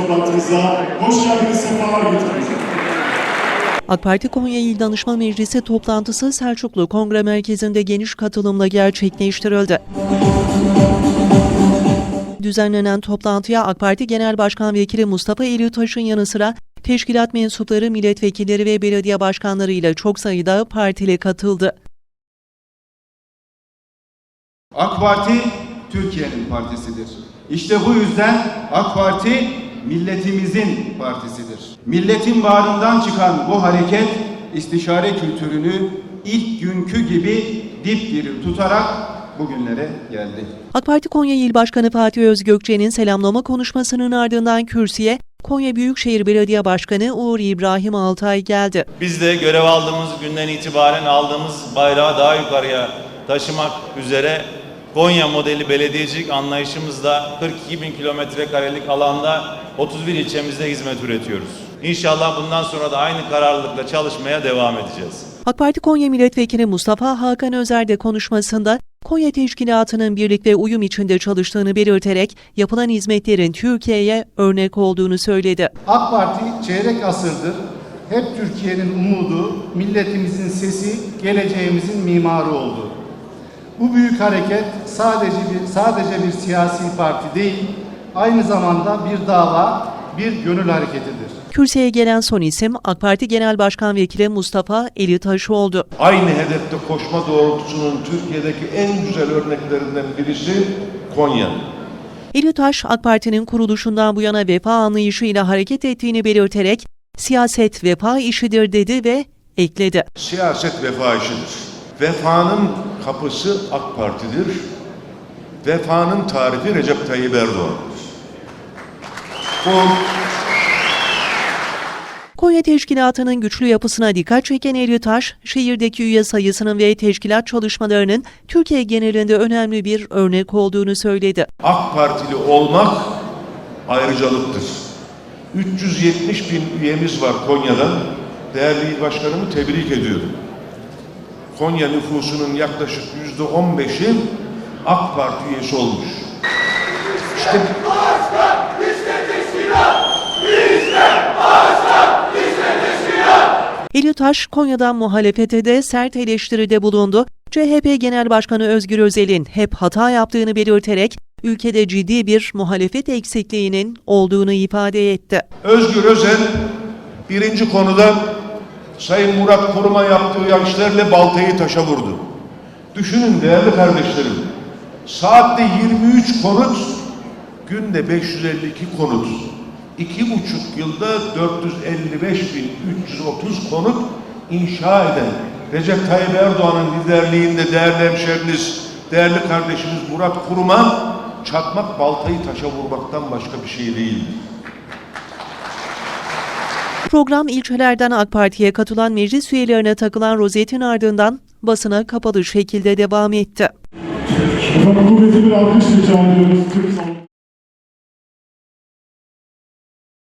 toplantımıza hoş geldiniz, sefalar getirdiniz. AK Parti Konya İl Danışma Meclisi toplantısı Selçuklu Kongre Merkezi'nde geniş katılımla gerçekleştirildi. Düzenlenen toplantıya AK Parti Genel Başkan Vekili Mustafa Elitaş'ın yanı sıra teşkilat mensupları, milletvekilleri ve belediye başkanları ile çok sayıda partili katıldı. AK Parti Türkiye'nin partisidir. İşte bu yüzden AK Parti milletimizin partisidir. Milletin bağrından çıkan bu hareket istişare kültürünü ilk günkü gibi dipdiri tutarak bugünlere geldi. AK Parti Konya İl Başkanı Fatih Özgökçe'nin selamlama konuşmasının ardından kürsüye Konya Büyükşehir Belediye Başkanı Uğur İbrahim Altay geldi. Biz de görev aldığımız günden itibaren aldığımız bayrağı daha yukarıya taşımak üzere Konya modeli belediyecilik anlayışımızla 42 bin kilometre karelik alanda 31 ilçemizde hizmet üretiyoruz. İnşallah bundan sonra da aynı kararlılıkla çalışmaya devam edeceğiz. AK Parti Konya Milletvekili Mustafa Hakan Özer de konuşmasında Konya Teşkilatı'nın birlik ve uyum içinde çalıştığını belirterek yapılan hizmetlerin Türkiye'ye örnek olduğunu söyledi. AK Parti çeyrek asırdır hep Türkiye'nin umudu, milletimizin sesi, geleceğimizin mimarı oldu. Bu büyük hareket sadece bir sadece bir siyasi parti değil, aynı zamanda bir dava, bir gönül hareketidir. Kürsüye gelen son isim AK Parti Genel Başkan Vekili Mustafa Elitaş oldu. aynı hedefte koşma doğrultusunun Türkiye'deki en güzel örneklerinden birisi Konya. Elitaş, AK Parti'nin kuruluşundan bu yana vefa anlayışıyla hareket ettiğini belirterek siyaset vefa işidir dedi ve ekledi. Siyaset vefa işidir. Vefanın kapısı AK Parti'dir. Vefanın tarifi Recep Tayyip Erdoğan'dır. Bu Konya Teşkilatı'nın güçlü yapısına dikkat çeken Elitaş, şehirdeki üye sayısının ve teşkilat çalışmalarının Türkiye genelinde önemli bir örnek olduğunu söyledi. AK Partili olmak ayrıcalıktır. 370 bin üyemiz var Konya'da. Değerli başkanımı tebrik ediyorum. Konya nüfusunun yaklaşık yüzde 15'i AK Parti üyesi olmuş. İşte Elitaş, Konya'dan muhalefete de sert eleştiride bulundu. CHP Genel Başkanı Özgür Özel'in hep hata yaptığını belirterek ülkede ciddi bir muhalefet eksikliğinin olduğunu ifade etti. Özgür Özel birinci konuda Sayın Murat Kurum'a yaptığı işlerle baltayı taşa vurdu. Düşünün değerli kardeşlerim. Saatte 23 konut, günde 552 konut. İki buçuk yılda 455.330 konut inşa eden Recep Tayyip Erdoğan'ın liderliğinde değerli hemşeriniz, değerli kardeşimiz Murat Kurum'a çakmak baltayı taşa vurmaktan başka bir şey değildir. Program ilçelerden AK Parti'ye katılan meclis üyelerine takılan rozetin ardından basına kapalı şekilde devam etti. Efendim